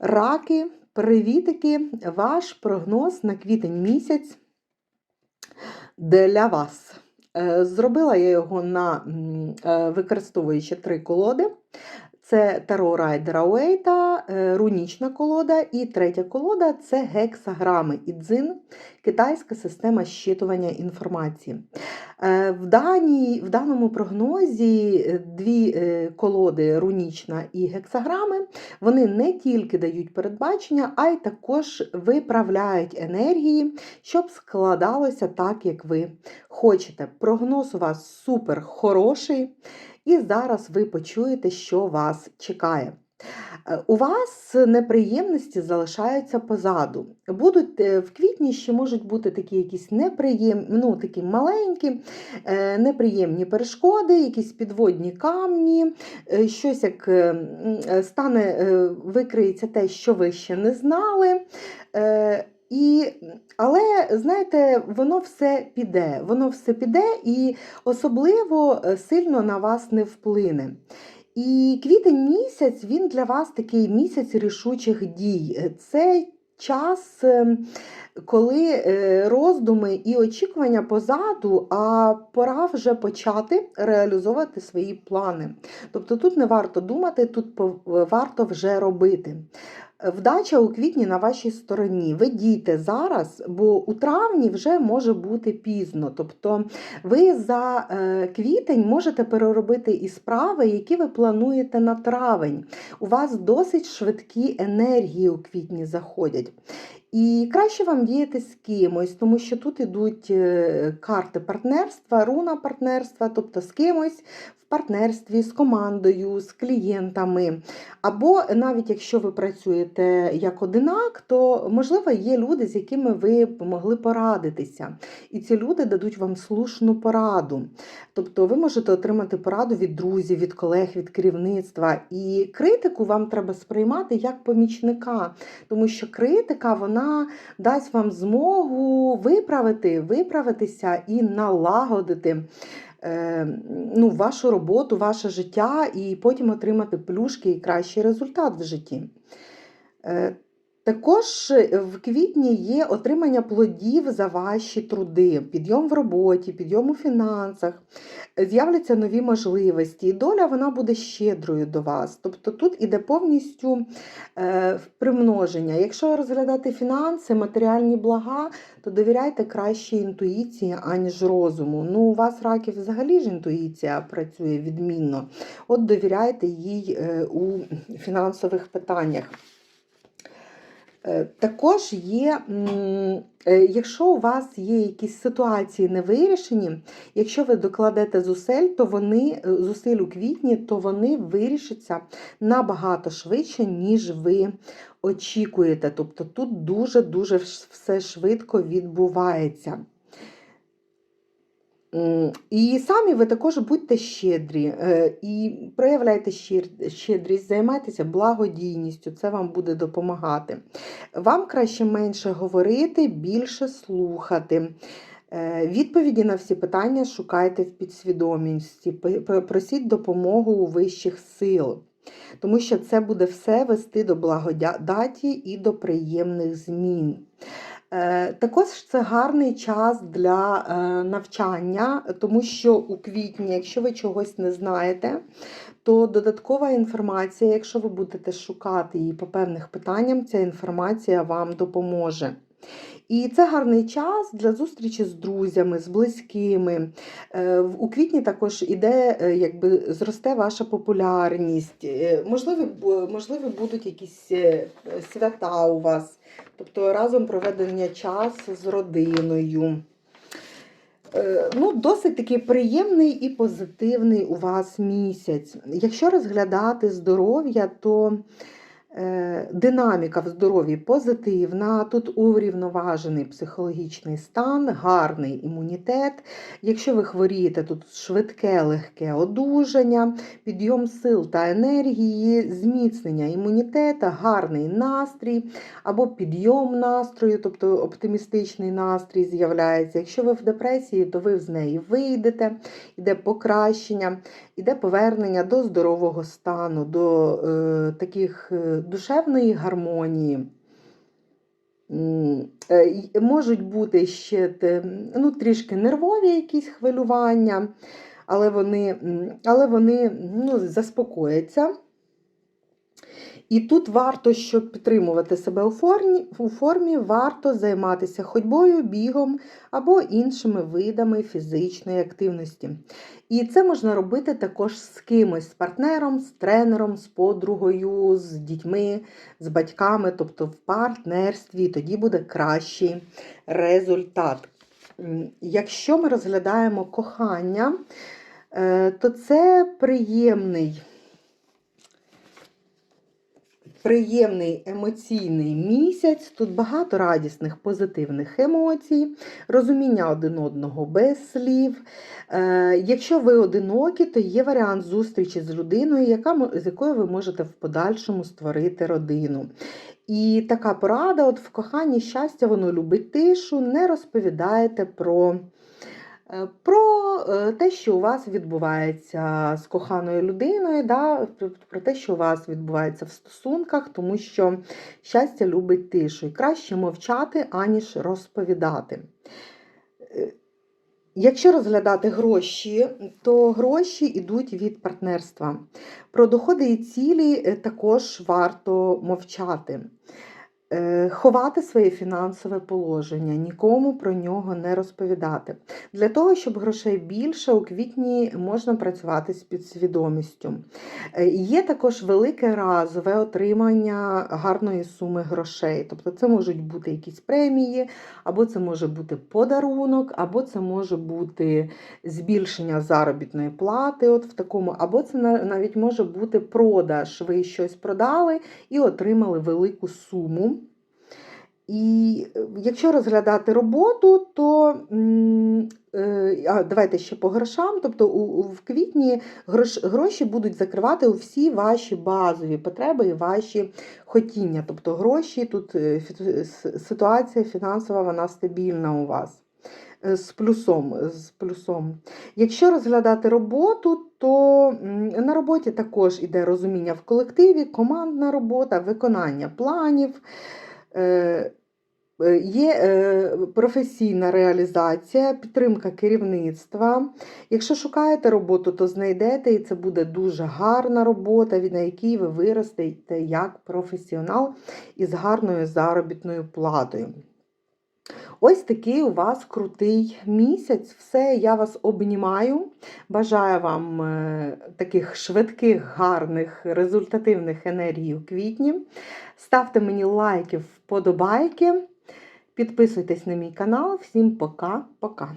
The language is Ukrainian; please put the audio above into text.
Раки, привітики, ваш прогноз на квітень місяць для вас. Е, Зробила я його на е, використовуючи три колоди. Це Таро Райдера Уейта, рунічна колода, і третя колода це гексаграми і дзин, китайська система щитування інформації. Е, В, даній, в даному прогнозі е, дві е, колоди рунічна і гексаграми, вони не тільки дають передбачення, а й також виправляють енергії, щоб складалося так, як ви хочете. Прогноз у вас супер хороший. І зараз ви почуєте, що вас чекає. Е, У вас неприємності залишаються позаду. Будуть е, в квітні ще можуть бути такі якісь неприємні, ну такі маленькі, е, неприємні перешкоди, якісь підводні камні, щось як стане, викриється те, що ви ще не знали. І, але знаєте, воно все піде, воно все піде і особливо е, сильно на вас не вплине. І квітень місяць він для вас такий місяць рішучих дій. Е, Це час, е, коли е, роздуми і очікування позаду, а пора вже почати реалізовувати свої плани. Тобто тут не варто думати, тут варто вже робити. Вдача у квітні на вашій стороні. Ви дійте зараз, бо у травні вже може бути пізно. Тобто ви за е, квітень можете переробити і справи, які ви плануєте на травень. У вас досить швидкі енергії у квітні заходять. І краще вам діяти з кимось, тому що тут ідуть е, карти партнерства, руна партнерства, тобто з кимось в партнерстві, з командою, з клієнтами. Або навіть якщо ви працюєте як одинак, то можливо є люди, з якими ви могли порадитися. І ці люди дадуть вам слушну пораду. Тобто ви можете отримати пораду від друзів, від колег, від керівництва. І критику вам треба сприймати як помічника, тому що критика вона дасть вам змогу виправити, виправитися і налагодити е, ну, вашу роботу, ваше життя, і потім отримати плюшки і кращий результат в житті. Е, Також в квітні є отримання плодів за ваші труди, підйом в роботі, підйом у фінансах, з'являться нові можливості, і доля вона буде щедрою до вас. Тобто тут іде повністю е, примноження. Якщо розглядати фінанси, матеріальні блага, то довіряйте краще інтуїції, аніж розуму. Ну, у вас раків взагалі ж інтуїція працює відмінно. От довіряйте їй е, у фінансових питаннях. Е, Також є, е, якщо у вас є якісь ситуації невирішені, якщо ви докладете зусиль, то вони е, зусиль у квітні, то вони вирішаться набагато швидше, ніж ви очікуєте. Тобто тут дуже-дуже все швидко відбувається. І самі ви також будьте щедрі е, і проявляйте щедрість, займайтеся благодійністю, це вам буде допомагати. Вам краще менше говорити, більше слухати. Е, Відповіді на всі питання шукайте в підсвідомості, просіть допомогу у вищих сил, тому що це буде все вести до благодаті і до приємних змін. Е, Також це гарний час для е, навчання, тому що у квітні, якщо ви чогось не знаєте, то додаткова інформація, якщо ви будете шукати її по певних питанням, ця інформація вам допоможе. І це гарний час для зустрічі з друзями, з близькими. Е, У квітні також іде, е, якби зросте ваша популярність. Е, Можливі, можливі будуть якісь свята у вас, тобто разом проведення часу з родиною. Ну, досить такий приємний і позитивний у вас місяць. Якщо розглядати здоров'я, то динаміка в здоров'ї позитивна, тут урівноважений психологічний стан, гарний імунітет. Якщо ви хворієте, тут швидке, легке одужання, підйом сил та енергії, зміцнення імунітета, гарний настрій або підйом настрою, тобто оптимістичний настрій з'являється. Якщо ви в депресії, то ви з неї вийдете, іде покращення, іде повернення до здорового стану, до е, таких е, душевної гармонії. Е, Можуть бути ще ну, трішки нервові якісь хвилювання, але вони, але вони ну, заспокояться. І тут варто, щоб підтримувати себе у формі, у формі, варто займатися ходьбою, бігом або іншими видами фізичної активності. І це можна робити також з кимось, з партнером, з тренером, з подругою, з дітьми, з батьками, тобто в партнерстві, тоді буде кращий результат. Якщо ми розглядаємо кохання, е, то це приємний приємний емоційний місяць. Тут багато радісних позитивних емоцій, розуміння один одного без слів. Е, якщо ви одинокі, то є варіант зустрічі з людиною, яка, з якою ви можете в подальшому створити родину. І така порада: от в коханні щастя, воно любить тишу, не розповідаєте про. Е, Про е, те, що у вас відбувається з коханою людиною, да, про- те, що у вас відбувається в стосунках, тому що щастя любить тишу. І краще мовчати, аніж розповідати. Е, Якщо розглядати гроші, то гроші йдуть від партнерства. Про доходи і цілі також варто мовчати. Е, Ховати своє фінансове положення, нікому про нього не розповідати. Для того, щоб грошей більше, у квітні можна працювати з підсвідомістю. Е, Є також велике разове отримання гарної суми грошей. Тобто це можуть бути якісь премії, або це може бути подарунок, або це може бути збільшення заробітної плати, от в такому, або це на- навіть може бути продаж. Ви щось продали і отримали велику суму. І е, якщо розглядати роботу, то е, давайте ще по грошам. Тобто в квітні грош, гроші будуть закривати всі ваші базові потреби і ваші хотіння. Тобто гроші тут е, ситуація фінансова вона стабільна у вас. З плюсом, з плюсом. Якщо розглядати роботу, то на роботі також іде розуміння в колективі, командна робота, виконання планів. Е, Є е, професійна реалізація, підтримка керівництва. Якщо шукаєте роботу, то знайдете, і це буде дуже гарна робота, на якій ви виростете як професіонал із гарною заробітною платою. Ось такий у вас крутий місяць. Все, я вас обнімаю. Бажаю вам е, таких швидких, гарних, результативних енергій у квітні. Ставте мені лайки, вподобайки. Підписуйтесь на мій канал. Всім пока-пока.